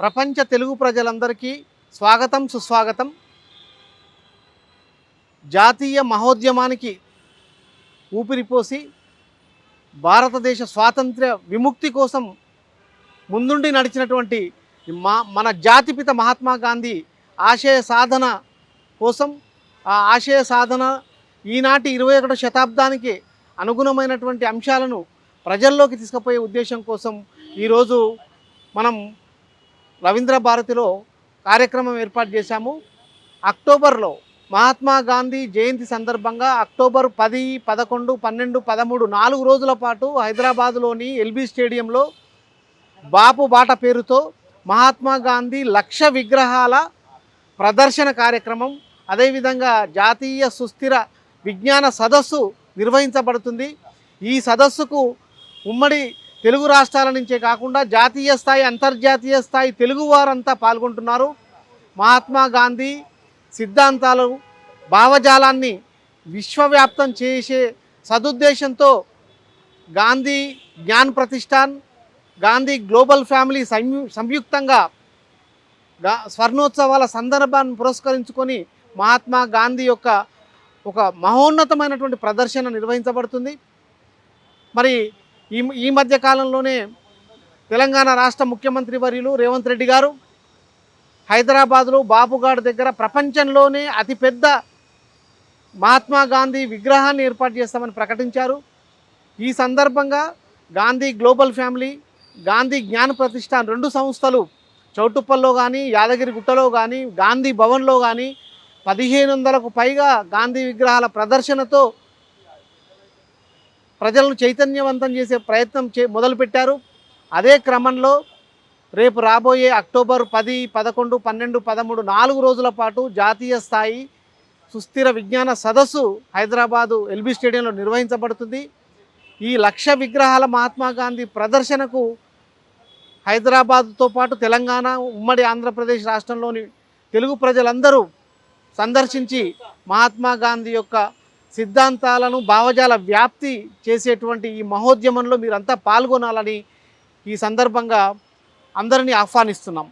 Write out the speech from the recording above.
ప్రపంచ తెలుగు ప్రజలందరికీ స్వాగతం సుస్వాగతం. జాతీయ మహోద్యమానికి ఊపిరిపోసి భారతదేశ స్వాతంత్ర్య విముక్తి కోసం ముందుండి నడిచినటువంటి మా మన జాతిపిత మహాత్మా గాంధీ ఆశయ సాధన కోసం ఆ ఆశయ సాధన ఈనాటి ఇరవై ఒకటో శతాబ్దానికి అనుగుణమైనటువంటి అంశాలను ప్రజల్లోకి తీసుకుపోయే ఉద్దేశం కోసం ఈరోజు మనం రవీంద్ర భారతిలో కార్యక్రమం ఏర్పాటు చేశాము. అక్టోబర్లో మహాత్మా గాంధీ జయంతి సందర్భంగా అక్టోబర్ పది పదకొండు పన్నెండు పదమూడు నాలుగు రోజుల పాటు హైదరాబాదులోని ఎల్బీ స్టేడియంలో బాపు బాట పేరుతో మహాత్మా గాంధీ లక్ష విగ్రహాల ప్రదర్శన కార్యక్రమం అదేవిధంగా జాతీయ సుస్థిర విజ్ఞాన సదస్సు నిర్వహించబడుతుంది. ఈ సదస్సుకు ఉమ్మడి తెలుగు రాష్ట్రాల నుంచే కాకుండా జాతీయ స్థాయి అంతర్జాతీయ స్థాయి తెలుగు వారంతా పాల్గొంటున్నారు. మహాత్మా గాంధీ సిద్ధాంతాలు భావజాలాన్ని విశ్వవ్యాప్తం చేసే సదుద్దేశంతో గాంధీ జ్ఞాన్ ప్రతిష్టాన్ గాంధీ గ్లోబల్ ఫ్యామిలీ సంయు సంయుక్తంగా గా స్వర్ణోత్సవాల సందర్భాన్ని పురస్కరించుకొని మహాత్మా గాంధీ యొక్క ఒక మహోన్నతమైనటువంటి ప్రదర్శన నిర్వహించబడుతుంది. మరి ఈ ఈ మధ్య కాలంలోనే తెలంగాణ రాష్ట్ర ముఖ్యమంత్రి వర్యులు రేవంత్ రెడ్డి గారు హైదరాబాద్లో బాపుగాడ్ దగ్గర ప్రపంచంలోనే అతిపెద్ద మహాత్మా గాంధీ విగ్రహాన్ని ఏర్పాటు చేస్తామని ప్రకటించారు. ఈ సందర్భంగా గాంధీ గ్లోబల్ ఫ్యామిలీ గాంధీ జ్ఞాన ప్రతిష్టాన్ రెండు సంస్థలు చౌటుప్పల్లో కానీ యాదగిరి గుట్టలో కానీ గాంధీ భవన్లో కానీ పదిహేను వందలకు పైగా గాంధీ విగ్రహాల ప్రదర్శనతో ప్రజలను చైతన్యవంతం చేసే ప్రయత్నం చే మొదలుపెట్టారు. అదే క్రమంలో రేపు రాబోయే అక్టోబర్ పది పదకొండు పన్నెండు పదమూడు నాలుగు రోజుల పాటు జాతీయ స్థాయి సుస్థిర విజ్ఞాన సదస్సు హైదరాబాదు ఎల్బీ స్టేడియంలో నిర్వహించబడుతుంది. ఈ లక్ష విగ్రహాల మహాత్మా గాంధీ ప్రదర్శనకు హైదరాబాద్తో పాటు తెలంగాణ ఉమ్మడి ఆంధ్రప్రదేశ్ రాష్ట్రంలోని తెలుగు ప్రజలందరూ సందర్శించి మహాత్మా గాంధీ యొక్క సిద్ధాంతాలను భావజాల వ్యాప్తి చేసేటువంటి ఈ మహోద్యమంలో మీరంతా పాల్గొనాలని ఈ సందర్భంగా అందరినీ ఆహ్వానిస్తున్నాం.